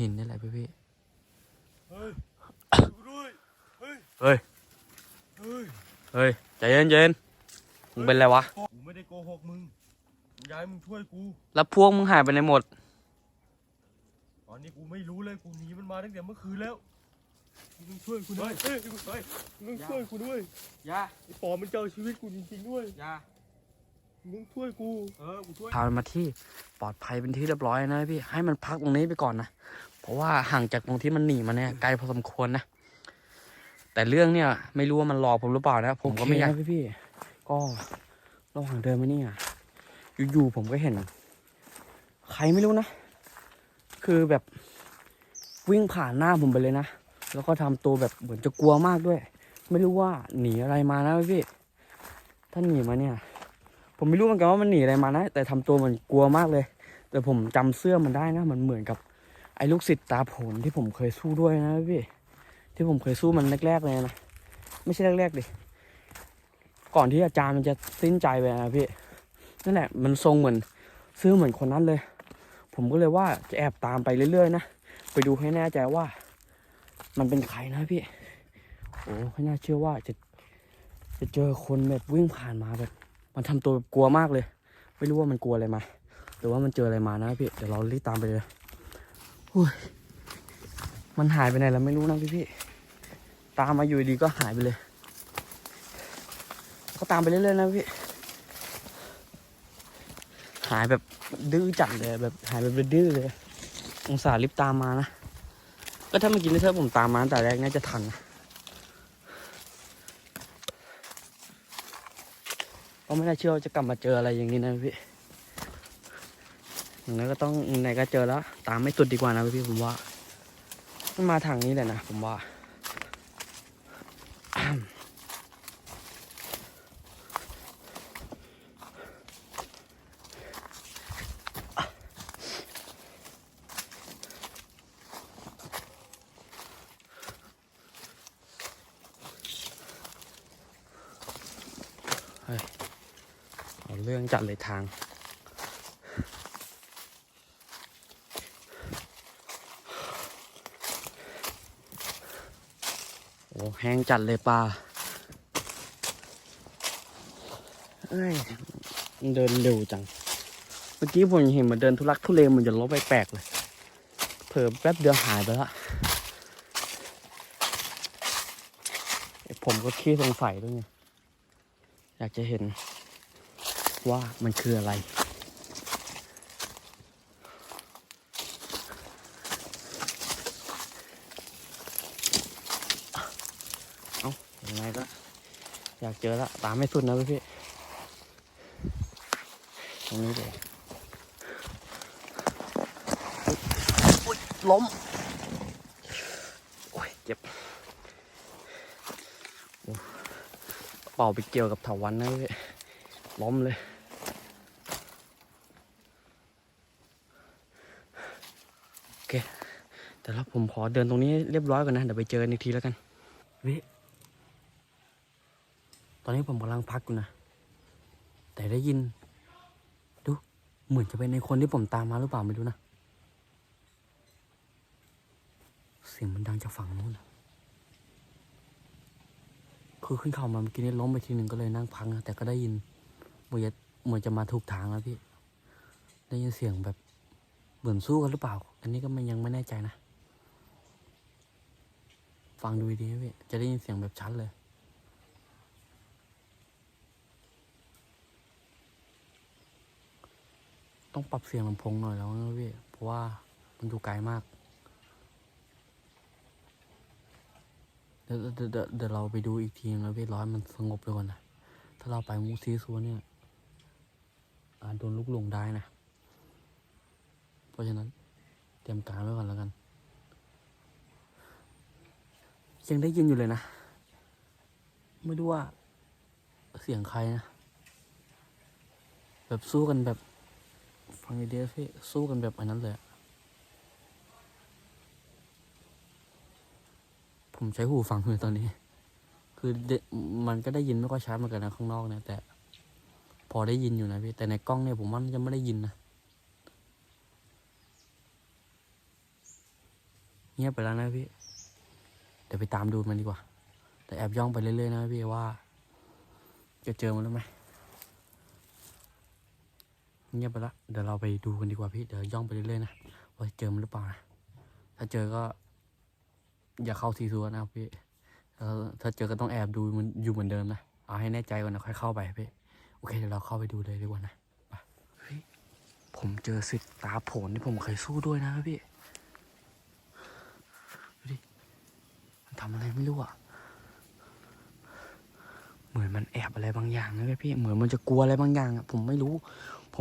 หินนี่แหละพี่พี่เฮ้ยช่วยกูด้วยเฮ้ยเฮ้ยเฮ้ยเฮ้ยใจเย็นเย็นมึงเป็นไรวะกูไม่ได้โกหกมึงกูอยากให้มึงช่วยกูแล้วพวกมึงหายไปไหนหมด ตอนนี้กูไม่รู้เลยกูหนีมันมาตั้งแต่เมื่อคืนแล้วมึงต้องช่วยกูด้วยเฮ้ยมึงเฮ้ยมึงต้องช่วยกูด้วยยาไอ้ปอมันจะเอาชีวิตกูจริงๆด้วยยามึงต้องช่วยกู เออ กูช่วยพามันมาที่ปลอดภัยเป็นที่เรียบร้อยนะพี่ ให้มันพักตรงนี้ไปก่อนนะ เพราะว่าห่างจากตรงที่มันหนีมาเนี่ยไกลพอสมควรนะ แต่เรื่องเนี่ย ไม่รู้ว่ามันหลอกผมหรือเปล่านะผมก็ไม่อยากพี่พี่ๆก็ระหว่างเดินมาเนี่ยอยู่ๆผมก็เห็น ใครไม่รู้นะ คือแบบวิ่งผ่านหน้าผมไปเลยนะ แล้วก็ทำตัวแบบเหมือนจะกลัวมากด้วย ไม่รู้ว่าหนีอะไรมานะพี่ถ้าหนีมาเนี่ย ผมไม่รู้เหมือนกันว่ามันหนีอะไรมานะ แต่ทำตัวเหมันกลัวมากเลย แต่ผมจำเสื้อมันได้นะ มันเหมือนกับ ไอ้ลูกศิษย์ตาผลที่ผมเคยสู้ด้วยนะพี่ ที่ผมเคยสู้มันแรกๆเลยนะ ไม่ใช่แรกๆดิ ก่อนที่อาจารย์มันจะสิ้นใจไปนะพี่ นั่นแหละ มันทรงเหมือนเสื้อเหมือนคนนั้นเลย ผมก็เลยว่าจะแอบตามไปเรื่อยๆนะ ไปดูให้แน่ใจว่า มันเป็นใครนะพี่ โอ้ไม่น่าเชื่อว่าจะจะเจอคนแบบวิ่งผ่านมาแบบ มันทำตัวแบบกลัวมากเลย ไม่รู้ว่ามันกลัวอะไรมา หรือว่ามันเจออะไรมานะพี่ เดี๋ยวเรารีบตามไปเลย มันหายไปไหนแล้วไม่รู้นะพี่พี่ตามมาอยู่ดีก็หายไปเลย ก็ตามไปเรื่อยๆนะพี่ หายแบบดื้อจัดเลยแบบหายแบบดื้อเลย องศารีบตามมานะ ก็ถ้าเมื่อกี้ถ้าผมตามมาตั้งแต่แรกน่าจะทันนะก็ไม่น่าเชื่อว่าจะกลับมาเจออะไรอย่างนี้นะพี่ อย่างนั้นก็ต้องไหนก็เจอแล้ว ตามไม่สุดดีกว่านะพี่ผมว่า มันมาทางนี้แหละนะผมว่าเอาเรื่องจัดเลยทาง แห้งจัดเลยปลา เอ้ย เดินเร็วจัง เมื่อกี้ผมเห็นมันเดินทุลักทุเลเหมันจะลบไปแปลกเลย เผลอแป๊บเดียวหายไปละผมก็ขี้สงสัยด้วยไงอยากจะเห็นว่ามันคืออะไร เอายังไงก็ อยากเจอละตามไม่สุดนะพี่ตรงนี้เลยอุ๊ยล้มโอ้ยเจ็บโอ้เป่าไปเกี่ยวกับเถาวันนะพี่ล้มเลยโอเคแต่แล้วผมขอเดินตรงนี้เรียบร้อยก่อนนะเดี๋ยวไปเจอกันอีกทีแล้วกันวิต อนนี้ผมกำลังพักอยู่นะ แต่ได้ยิน ดู เหมือนจะเป็นในคนที่ผมตามมาหรือเปล่าไม่รู้นะ เสียงมันดังจากฝั่งนู้นนะคือขึ้นเขามาเมื่อกี้นี้ล้มไปทีหนึ่งก็เลยนั่งพักนะแต่ก็ได้ยินเหมือนจะเหมือนจะมาถูกทางแล้วพี่ ได้ยินเสียงแบบเหมือนสู้กันหรือเปล่า อันนี้ก็มันยังไม่แน่ใจนะ ฟังดูดีๆพี่จะได้ยินเสียงแบบชัดเลย ต้องปรับเสียงลำโพงหน่อยแล้วนะพี่ เพราะว่ามันอยู่ไกลมาก เดี๋ยวเดี๋ยวเดี๋ยวเราไปดูอีกทีนึงนะพี่ร้อยมันสงบไปก่อนนะ ถ้าเราไปมูซีซัวเนี่ยอาจโดนลูกหลงได้นะ เพราะฉะนั้น เตรียมการไว้ก่อนแล้วกัน ยังได้ยินอยู่เลยนะ ไม่รู้ว่าเสียงใครนะ แบบสู้กันแบบ ฟังดีๆนะพี่สู้กันแบบอันนั้นเลยอะผมใช้หูฟังเลยตอนนี้ คือมันก็ได้ยินไม่ค่อยชัดเหมือนกันนะข้างนอกเนี่ยแต่ พอได้ยินอยู่นะพี่ แต่ในกล้องเนี่ยผมว่ามันจะไม่ได้ยินนะเงียบไปแล้วนะพี่เดี๋ยวไปตามดูมันดีกว่า แต่แอบย่องไปเรื่อยๆนะพี่ว่า จะเจอมันแล้วไหม เงียบไปล้วเดี๋ยวเราไปดูกันดีกว่าพี่ เดี๋ยวย่องไปเรื่อยๆนะว่าเจอมันหรือเปล่านะ ถ้าเจอก็ อย่าเข้าทีซัวนะพี่ ถ้าเจอก็ต้องแอบดูมันอยู่เหมือนเดิมนะ เอาให้แน่ใจก่อนนะค่อยเข้าไปพี่ โอเคเดี๋ยวเราเข้าไปดูเลยดีกว่านะไปเฮ้ยผมเจอสิทธิ์ตาโผลที่ผมเคยสู้ด้วยนะพี่ ดูดิ มันทำอะไรไม่รู้อะ เหมือนมันแอบอะไรบางอย่างนะพี่ เหมือนมันจะกลัวอะไรบางอย่างอะ ผมไม่รู้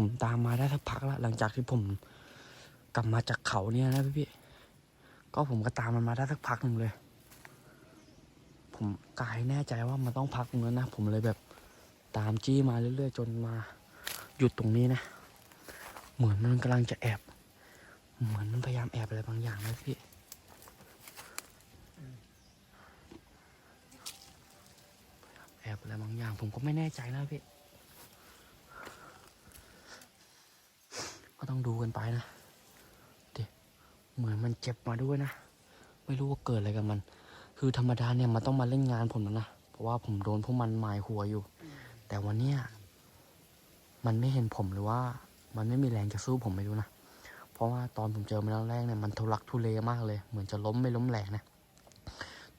ผมตามมาได้สักพักแล้วหลังจากที่ผมกลับมาจากเขาเนี่ยนะพี่พี่ก็ผมก็ตามมันมาได้สักพักหนึ่งเลย ผมกายแน่ใจว่ามันต้องพักตรงนั้นนะผมเลยแบบตามจี้มาเรื่อยๆ จนมาหยุดตรงนี้นะ เหมือนมันกำลังจะแอบ เหมือนมันพยายามแอบอะไรบางอย่างนะพี่แอบอะไรบางอย่าง ผมก็ไม่แน่ใจนะพี่ ก็ต้องดูกันไปนะเดี๋ยวเหมือนมันเจ็บมาด้วยนะ ไม่รู้ว่าเกิดอะไรกับมัน คือธรรมดาเนี่ยมันต้องมาเล่นงานผมแล้วนะ เพราะว่าผมโดนพวกมันหมายหัวอยู่ แต่วันเนี้ยมันไม่เห็นผมหรือว่า มันไม่มีแรงจะสู้ผมไม่รู้นะ เพราะว่าตอนผมเจอมันแรกๆเนี่ยมันทุลักทุเลมากเลย เหมือนจะล้มไม่ล้มแหลกนะ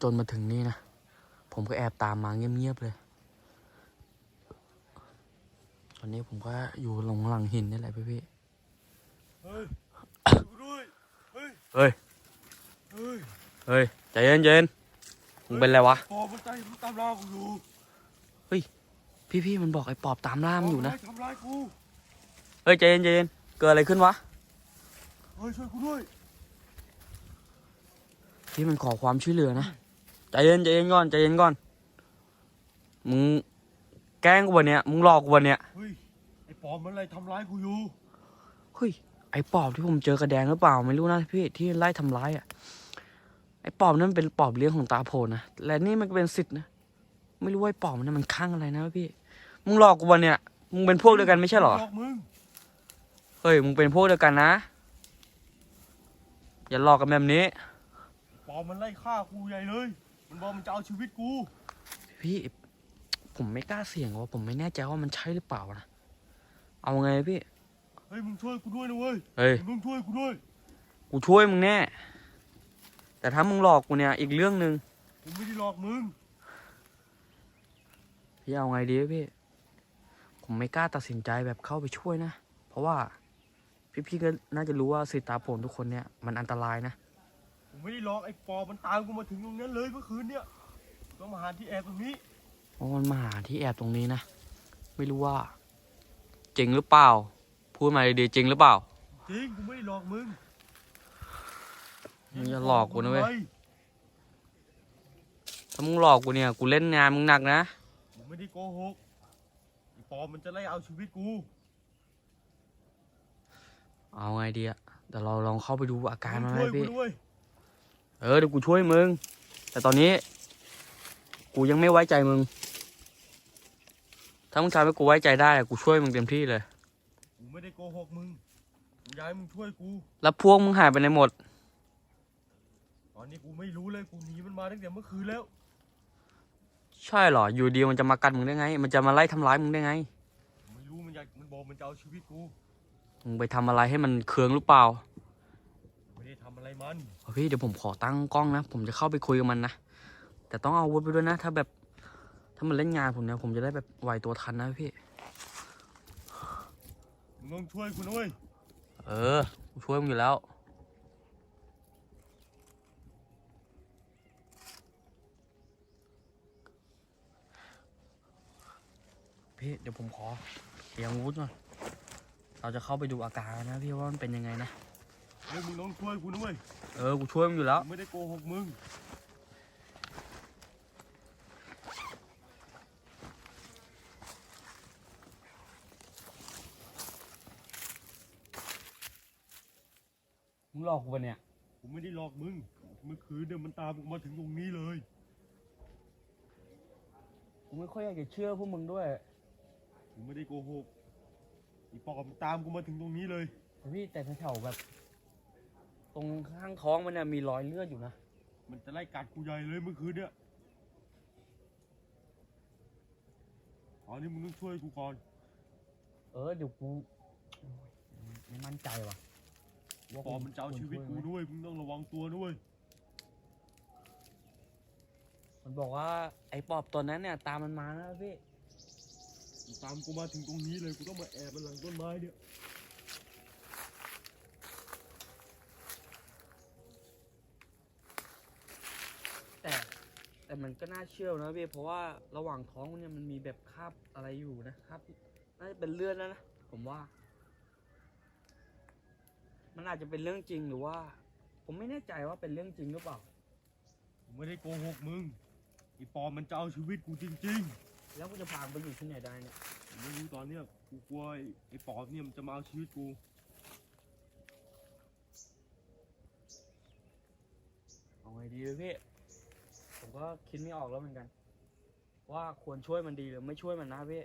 จนมาถึงนี่นะ ผมก็แอบตามมาเงียบๆเลยตอนนี้ผมก็อยู่หลงหลังหินนี่แหละพี่พี่ เฮ้ยเฮ้ยเฮ้ย เฮ้ย ใจเย็นใจเย็นมึงเป็นไรวะ ปอบมันตายมันตามล่ากูอยู่เฮ้ย พี่พี่มันบอกไอ้ปอบตามล่ามันอยู่นะ ปบทำร้ายกู เฮ้ยใจเย็นใจเย็นเกิดอะไรขึ้นวะ เฮ้ยช่วยกูด้วยพี่มันขอความช่วยเหลือนะ ใจเย็นใจเย็นก่อนใจเย็นก่อน มึงแกล้งกูวันเนี้ยมึงหลอกกูวันเนี้ยเฮ้ยไอ้ปอบมันอะไรทำร้ายกูอยู่ เฮ้ย ไอ้ปอบที่ผมเจอกระแดงหรือเปล่า ไม่รู้นะพี่ที่ไล่ทำร้ายอะ ไอ้ปอบนั่นเป็นปอบเลี้ยงของตาโพนนะและนี่มันก็เป็นสิทธิ์นะไม่รู้ว่าไอ้ปอบมันนมันข้างอะไรนะพี่ มึงหลอกกูวันเนี้ยมึงเป็นพวกเดียวกันไม่ใช่เหรอหลอกมึงเฮ้ยมึงเป็นพวกเดียวกันนะ อย่าหลอกกันแบบนี้ปอบมันไล่ฆ่ากูใหญ่เลย มันบอกมันจะเอาชีวิตกู พี่ผมไม่กล้าเสี่ยงว่าผมไม่แน่ใจว่ามันใช่หรือเปล่านะเอาไงพี่ เฮ้ยมึงช่วยกูด้วยนะเว้ยเฮ้ย มึงช่วยกูด้วย กูช่วยมึงแน่ แต่ถ้ามึงหลอกกูเนี่ยอีกเรื่องหนึ่งกูไม่ได้หลอกมึง พี่เอาไงดีวะพี่ ผมไม่กล้าตัดสินใจแบบเข้าไปช่วยนะ เพราะว่าพี่ๆก็น่าจะรู้ว่าสิตาผลทุกคนเนี่ยมันอันตรายนะ กูไม่ได้หลอกไอ้ปอบมันตามกูมาถึงตรงนั้นเลยเมื่อคืนเนี่ยต้องมาหาที่แอบตรงนี้ เพราะมันมาหาที่แอบตรงนี้นะ ไม่รู้ว่าจริงหรือเปล่า พูดมาดีๆจริงหรือเปล่า จริงกูไม่ได้หลอกมึงมึงอย่าหลอกกูนะเว้ยทำไมถ้ามึงหลอกกูเนี่ย กูเล่นงานมึงหนักนะ กูไม่ได้โกหกไอ้ปอบมันจะไล่เอาชีวิตกูเอาไงดีอะเดี๋ยวเราลองเข้าไปดูอาการมันไหมช่วยกูพี่ ด้วยเออเดี๋ยวกูช่วยมึง แต่ตอนนี้ กูยังไม่ไว้ใจมึง ถ้ามึงทำให้กูไว้ใจได้อะกูช่วยมึงเต็มที่เลย กูไม่ได้โกหกมึงกูอยากให้มึงช่วยกู แล้วพวกมึงหายไปไหนหมด ตอนนี้กูไม่รู้เลยกูหนีมันมาตั้งแต่เมื่อคืนแล้ว ใช่เหรอ อยู่ดีมันจะมากัดมึงได้ไง มันจะมาไล่ทำร้ายมึงได้ไงกูไม่รู้มันอยากมันบอกมันจะเอาชีวิตกูมึงไปทำอะไรให้มันเคืองหรือเปล่าไม่ได้ทำอะไรมันเอาพี่เดี๋ยวผมขอตั้งกล้องนะ ผมจะเข้าไปคุยกับมันนะ แต่ต้องเอาอาวุธไปด้วยนะ ถ้าแบบ ถ้ามันเล่นงานผมเนี่ยผมจะได้แบบไหวตัวทันนะพี่มึง ต้องช่วยกูนะเว้ยเออกูช่วยมึงอยู่แล้ว พี่เดี๋ยวผมขอเตรียมอาวุธก่อนเราจะเข้าไปดูอาการนะพี่ว่ามันเป็นยังไงนะเฮ้ยมึงต้องช่วยกูนะเว้ยเออ กูช่วยมึงอยู่แล้วกูไม่ได้โกหกมึง งหลอกกูปะเนี่ยกูไม่ได้หลอกมึง เมื่อคืนเนี่ยมันตามกูมาถึงตรงนี้เลย กูไม่ค่อยอยากจะเชื่อพวกมึงด้วยกูไม่ได้โกหกไอ้ปอบมันตามกูมาถึงตรงนี้เลย แต่พี่แต่แถวๆแบบตรงรงข้างท้องมันเนี่ยมีรอยเลือดอยู่นะ มันจะไล่กัดกูใหญ่เลยเมื่อคืนเนี่ยตอนนี้มึงต้องช่วยกูก่อน เออเดี๋ยวกูโอ้ยไม่มั่นใจว่ะว่า ปอบมันจะเอาชีวิตกูควรช่วยไหมด้วยมึงต้องระวังตัวด้วยมันบอกว่าไอ้ปอบตัวนั้นเนี่ย ตามมันมานะพี่มึงตามกูมาถึงตรงนี้เลยกูต้องมาแอบมันหลังต้นไม้เนี่ยแต่แต่มันก็น่าเชื่อนะพี่เพราะว่าระหว่างท้องมันเนี่ยมันมีแบบคราบอะไรอยู่นะครับน่าจะเป็นเลือดแล้วนะผมว่า มันอาจจะเป็นเรื่องจริงหรือว่า ผมไม่แน่ใจว่าเป็นเรื่องจริงหรือเปล่ากูไม่ได้โกหกมึงไอ้ปอบมันจะเอาชีวิตกูจริงแล้วกูจะพาไปอยู่ที่ไหนได้เนี่ยๆผมไม่รู้ตอนเนี้ยกูกลัวไอ้ไอ้ปอบเนี่ยมันจะมาเอาชีวิตกูเอาไงดีเลยพี่ผมก็คิดไม่ออกแล้วเหมือนกัน ว่าควรช่วยมันดีหรือไม่ช่วยมันนะพี่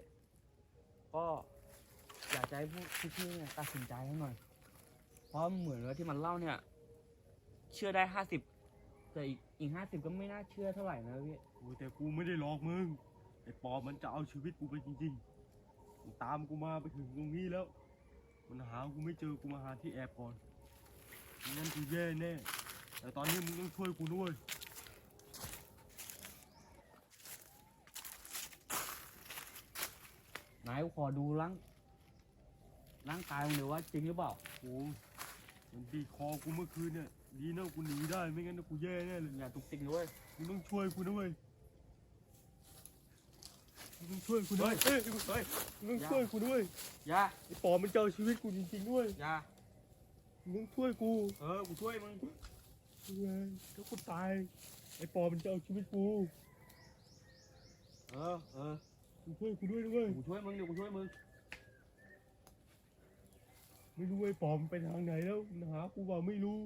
ก็อยากจะให้ผู้พี่ๆเนี่ยตัดสินใจให้หน่อยเพ ราะเหมือนว่าที่มันเล่าเนี่ย เชื่อได้ห้าสิบแต่อีกอีกห้าสิบก็ไม่น่าเชื่อเท่าไหร่นะพี่โอ้ยแต่กูไม่ได้หลอกมึงไอ้ปอบมันจะเอาชีวิตกูไปจริงๆมันตามกูมาไปถึงตรงนี้แล้ว มันหากูไม่เจอกูมาหาที่แอบก่อนไม่งั้นกูแย่แน่แต่ตอนนี้มึงต้องช่วยกูด้วยไหนายขอดูร่างร่างกายมึงเลยว่าจริงหรือเปล่า โอ้ มันบีบคอกูเมื่อคืนเนี่ยดีนะกูหนีได้ไม่งั้นนะกูแย่แน่เลยอย่าตุกติกด้วยมึงต้องช่วยกูด้วยมึงต้องช่วยกูด้วยเฮ้ยมึงเฮ้ยมึงต้องช่วยกูด้วยอย่าไอ้ปอบมันจะเอาชีวิตกูจริงๆด้วยอย่ามึงต้องช่วยกูเออกูช่วยมึงเฮ้ยถ้ากูตายไอ้ปอบมันจะเอาชีวิตกูเออเออมึงช่วยกูด้วยด้วยกูช่วยมึงเดี๋ยวกูช่วยมึง ไม่รู้ไอ้ปอบมันไปทางไหนแล้วมันหากูว่าไม่รู้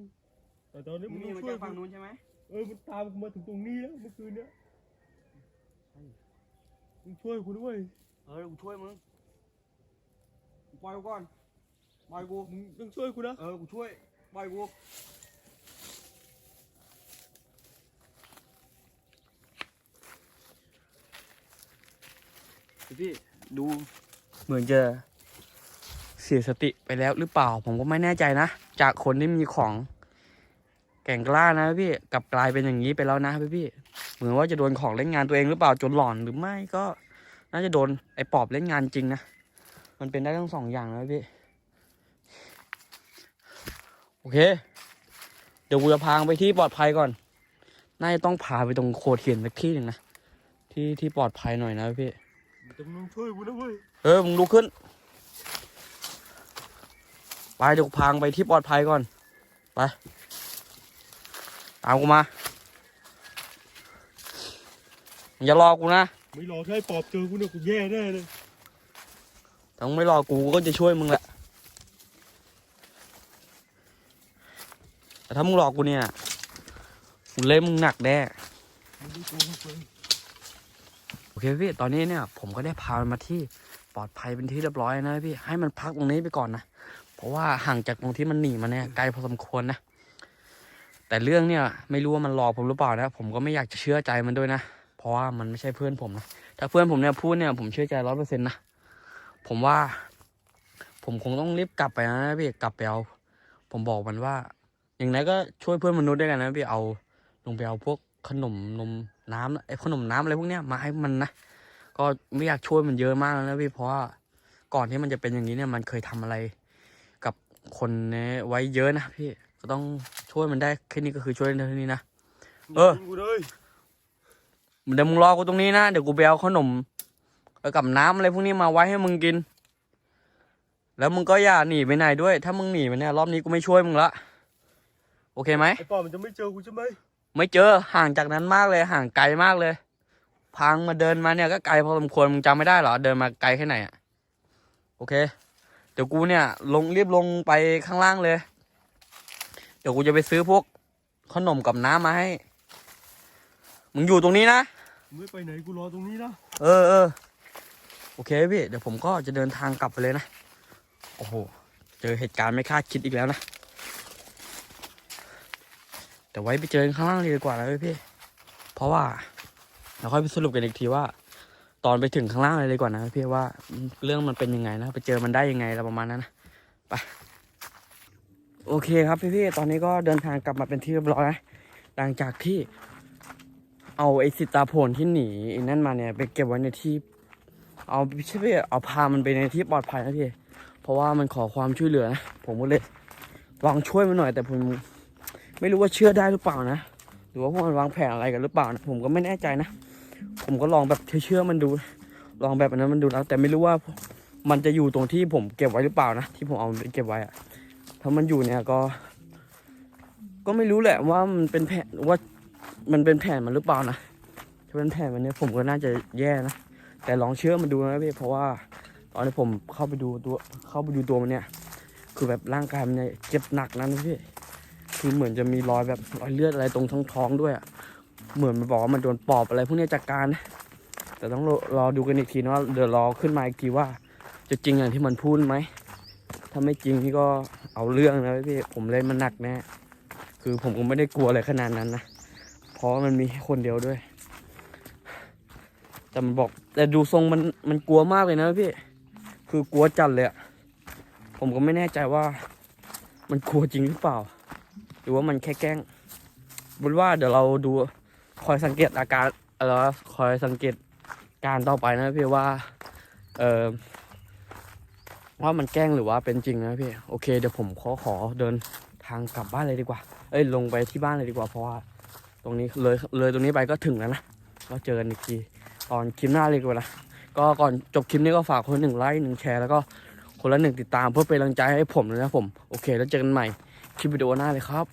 แต่ตอนนี้มึมึงงหนี่ต้องมาช่วยจากฝั่งกูนู้นใช่ไหมเออมันตามกูมาถึงตรงนี้แล้วเมื่อคืนเนี้ยใช่มึงช่วยกูด้วยเออเดี๋ยวกูช่วยมึงกูปล่อยกูก่อนปล่อยกูมึงต้องช่วยกูนะเออกูช่วยปล่อยกูพี่ดูเหมือนจะเสียสติไปแล้วหรือเปล่า ผมก็ไม่แน่ใจนะ จากคนที่มีของแก่งกล้านะพี่กลับกลายเป็นอย่างนี้ไปแล้วนะพี่พี่เหมือนว่าจะโดนของเล่นงานตัวเองหรือเปล่าจนหลอนหรือไม่ก็ น่าจะโดนไอ้ปอบเล่นงานจริงนะมันเป็นได้ทั้งสองอย่างนะพี่โอเค เดี๋ยวกูจะพางไปที่ปลอดภัยก่อนน่าจะต้องพาไปตรงโขดหินสักที่หนึ่งนะที่ที่ปลอดภัยหน่อยนะพี่มึงต้องช่วยกูนะเว้ยเออมึงลุกขึ้น ไปเดี๋ยวกูพางไปที่ปลอดภัยก่อน ไปตามกูมามึงอย่ารอกูนะไม่รอให้ปอบเจอกูเนี่ยกูแย่แน่เลยถ้ามึงไม่รอกูกูก็จะช่วยมึงแหละ แต่ถ้ามึงรอกูเนี่ยกูเล่นมึงหนักแน่มึงไม่โกหกเลยโอเคพี่ ตอนนี้เนี่ย ผมก็ได้พามันมาที่ปลอดภัยเป็นที่เรียบร้อยนะพี่ ให้มันพักตรงนี้ไปก่อนนะ เพราะว่าห่างจากตรงที่มันหนีมาเนี่ยไกลพอสมควรนะ แต่เรื่องเนี่ยไม่รู้ว่ามันหลอกผมหรือเปล่านะ ผมก็ไม่อยากจะเชื่อใจมันด้วยนะ เพราะว่ามันไม่ใช่เพื่อนผมนะ ถ้าเพื่อนผมเนี่ยพูดเนี่ยผมเชื่อใจร้อยเปอร์เซ็นต์นะ ผมว่า ผมคงต้องรีบกลับไปนะพี่กลับไปเอา ผมบอกมันว่า อย่างไรก็ช่วยเพื่อนมนุษย์ด้วยกันนะพี่เอาลงไปเอาพวกขนมนมน้ำไอ้ขนมน้ำอะไรพวกเนี้ยมาให้มันนะก็ไม่อยากช่วยมันเยอะมากแล้วนะพี่เพราะว่าก่อนที่มันจะเป็นอย่างนี้เนี่ยมันเคยทำอะไร คนเนี่ยไว้เยอะนะพี่ก็ต้องช่วยมันได้แค่นี้ก็คือช่วยได้เท่านี้นะเออมึงกูเลยเดี๋ยวมึงรอกูตรงนี้นะเดี๋ยวกูไปเอาขนมแล้วกับน้ำอะไรพวกนี้มาไว้ให้มึงกิน แล้วมึงก็อย่าหนีไปไหนด้วย ถ้ามึงหนีไปเนี่ยรอบนี้กูไม่ช่วยมึงละโอเคไหมไอ้ปอบมันจะไม่เจอกูใช่ไหมไม่เจอห่างจากนั้นมากเลยห่างไกลมากเลย พังมาเดินมาเนี่ยก็ไกลพอสมควรมึงจำไม่ได้เหรอเดินมาไกลแค่ไหนอะโอเคเดี๋ยวกูเนี่ย ลงรีบลงไปข้างล่างเลย เดี๋ยวกูจะไปซื้อพวกขนมกับน้ำมาให้ มึงอยู่ตรงนี้นะมึงไม่ไปไหนกูรอตรงนี้นะเออเออโอเคพี่ เดี๋ยวผมก็จะเดินทางกลับไปเลยนะ โอ้โห เจอเหตุการณ์ไม่คาดคิดอีกแล้วนะ แต่ไว้ไปเจอกันข้างล่างเลยดีกว่านะพี่ เพราะว่า เราค่อยไปสรุปกันอีกทีว่า ตอนไปถึงข้างล่างเลยดีกว่านะพี่ว่าเรื่องมันเป็นยังไงนะไปเจอมันได้ยังไงอะไรประมาณนั้นนะไปโอเคครับพี่ๆตอนนี้ก็เดินทางกลับมาเป็นที่เรียบร้อยนะหลังจากที่เอาไอ้สิตาโพนที่หนีนั่นมาเนี่ยไปเก็บไว้ในที่ เอาใช่พี่เอาพามันไปในที่ปลอดภัยนะพี่เพราะว่ามันขอความช่วยเหลือนะผมก็เลยลองช่วยมันหน่อยแต่ผมไม่รู้ว่าเชื่อได้หรือเปล่านะ หรือว่าพวกมันวางแผนอะไรกันหรือเปล่านะผมก็ไม่แน่ใจนะ ผมก็ลองแบบเชื่อมันดู ลองแบบนั้นมันดูแล้ว แต่ไม่รู้ว่ามันจะอยู่ตรงที่ผมเก็บไว้หรือเปล่านะที่ผมเอาไปเก็บไว้อะถ้ามันอยู่เนี่ยก็ ก็ไม่รู้แหละว่ามันเป็นแผนว่ามันเป็นแผนมันหรือเปล่านะถ้าเป็นแผนมันเนี่ยผมก็น่าจะแย่นะแต่ลองเชื่อมันดูนะพี่เพราะว่า ตอนที่ผมเข้าไปดูตัวเข้าไปดูตัวมันเนี่ย คือแบบร่างกายมันเนี่ยเจ็บหนักนะพี่คือเหมือนจะมีรอยแบบรอยเลือดอะไรตรงท้องท้องด้วยอะ เหมือนมันบอกว่ามันโดนปอบอะไรพวกนี้จากการ แต่ต้องรอรอดูกันอีกทีนะว่าเดี๋ยวรอขึ้นมาอีกทีว่า จะจริงอย่างที่มันพูดไหม ถ้าไม่จริงนี่ก็เอาเรื่องนะพี่ผมเล่นมันหนักแน่คือผมก็ไม่ได้กลัวอะไรขนาดนั้นนะเพราะมันมีแค่คนเดียวด้วย แต่มันบอกแต่ดูทรงมันมันกลัวมากเลยนะพี่ คือกลัวจัดเลยอะผมก็ไม่แน่ใจว่า มันกลัวจริงหรือเปล่า หรือว่ามันแค่แกล้งบนว่าเดี๋ยวเราดู คอยสังเกตอาการเออคอยสังเกตการต่อไปนะพี่ว่า เออว่ามันแกล้งหรือว่าเป็นจริงนะพี่ โอเคเดี๋ยวผมขอขอเดินทางกลับบ้านเลยดีกว่า เอ้ยลงไปที่บ้านเลยดีกว่าเพราะว่า ตรงนี้เลยเลยตรงนี้ไปก็ถึงแล้วนะก็เจอกันอีกทีตอนคลิปหน้าเลยดีกว่านะก็ก่อนจบคลิปนี้ก็ฝากคนหนึ่งไลค์หนึ่งแชร์แล้วก็คนละหนึ่งติดตามเพื่อเป็นกำลังใจให้ผมเลยนะผม โอเค แล้วเจอกันใหม่คลิปวิดีโอหน้าเลยครับ